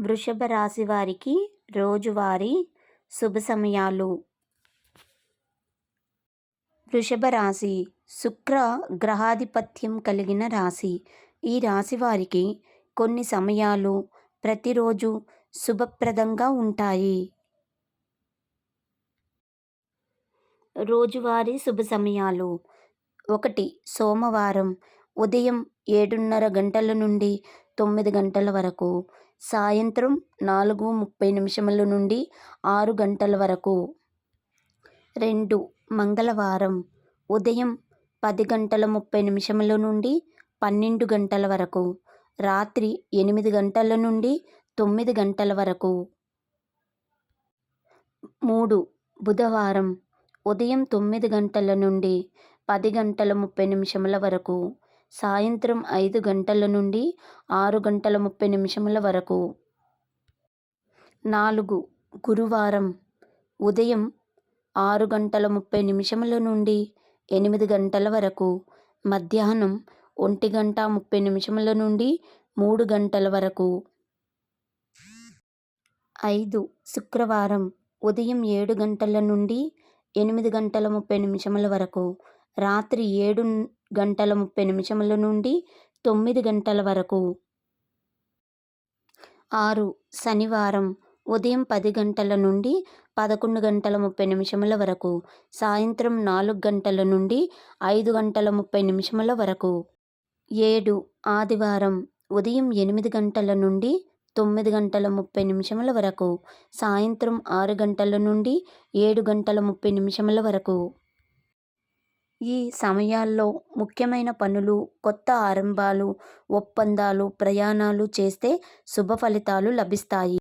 వృషభ రాశి వారికి రోజువారీ శుభ సమయాలు. వృషభ రాశి శుక్ర గ్రహాధిపత్యం కలిగిన రాశి. ఈ రాశి వారికి కొన్ని సమయాలు ప్రతిరోజు శుభప్రదంగా ఉంటాయి. రోజువారీ శుభ సమయాలు. ఒకటి సోమవారం. ఉదయం ఏడున్నర గంటల నుండి తొమ్మిది గంటల వరకు సాయంత్రం నాలుగు ముప్పై నిమిషముల నుండి ఆరు గంటల వరకు. రెండు. మంగళవారం. ఉదయం పది గంటల ముప్పై నిమిషముల నుండి పన్నెండు గంటల వరకు రాత్రి ఎనిమిది గంటల నుండి తొమ్మిది గంటల వరకు. మూడు. బుధవారం. ఉదయం తొమ్మిది గంటల నుండి పది గంటల ముప్పై నిమిషముల వరకు సాయంత్రం ఐదు గంటల నుండి ఆరు గంటల ముప్పై నిమిషముల వరకు. నాలుగు. గురువారం. ఉదయం ఆరు గంటల ముప్పై నిమిషముల నుండి ఎనిమిది గంటల వరకు. మధ్యాహ్నం ఒంటి గంట ముప్పై నిమిషముల నుండి మూడు గంటల వరకు. ఐదు. శుక్రవారం. ఉదయం ఏడు గంటల నుండి ఎనిమిది గంటల ముప్పై నిమిషముల వరకు. రాత్రి ఏడు గంటల ముప్పై నిమిషముల నుండి తొమ్మిది గంటల వరకు. ఆరు. శనివారం ఉదయం పది గంటల నుండి పదకొండు గంటల ముప్పై నిమిషముల వరకు. సాయంత్రం నాలుగు గంటల నుండి ఐదు గంటల ముప్పై నిమిషముల వరకు. ఏడు. ఆదివారం ఉదయం ఎనిమిది గంటల నుండి తొమ్మిది గంటల ముప్పై నిమిషముల వరకు. సాయంత్రం ఆరు గంటల నుండి ఏడు గంటల ముప్పై నిమిషముల వరకు. ఈ సమయాల్లో ముఖ్యమైన పనులు కొత్త ఆరంభాలు ఒప్పందాలు ప్రయాణాలు చేస్తే శుభ ఫలితాలు లభిస్తాయి.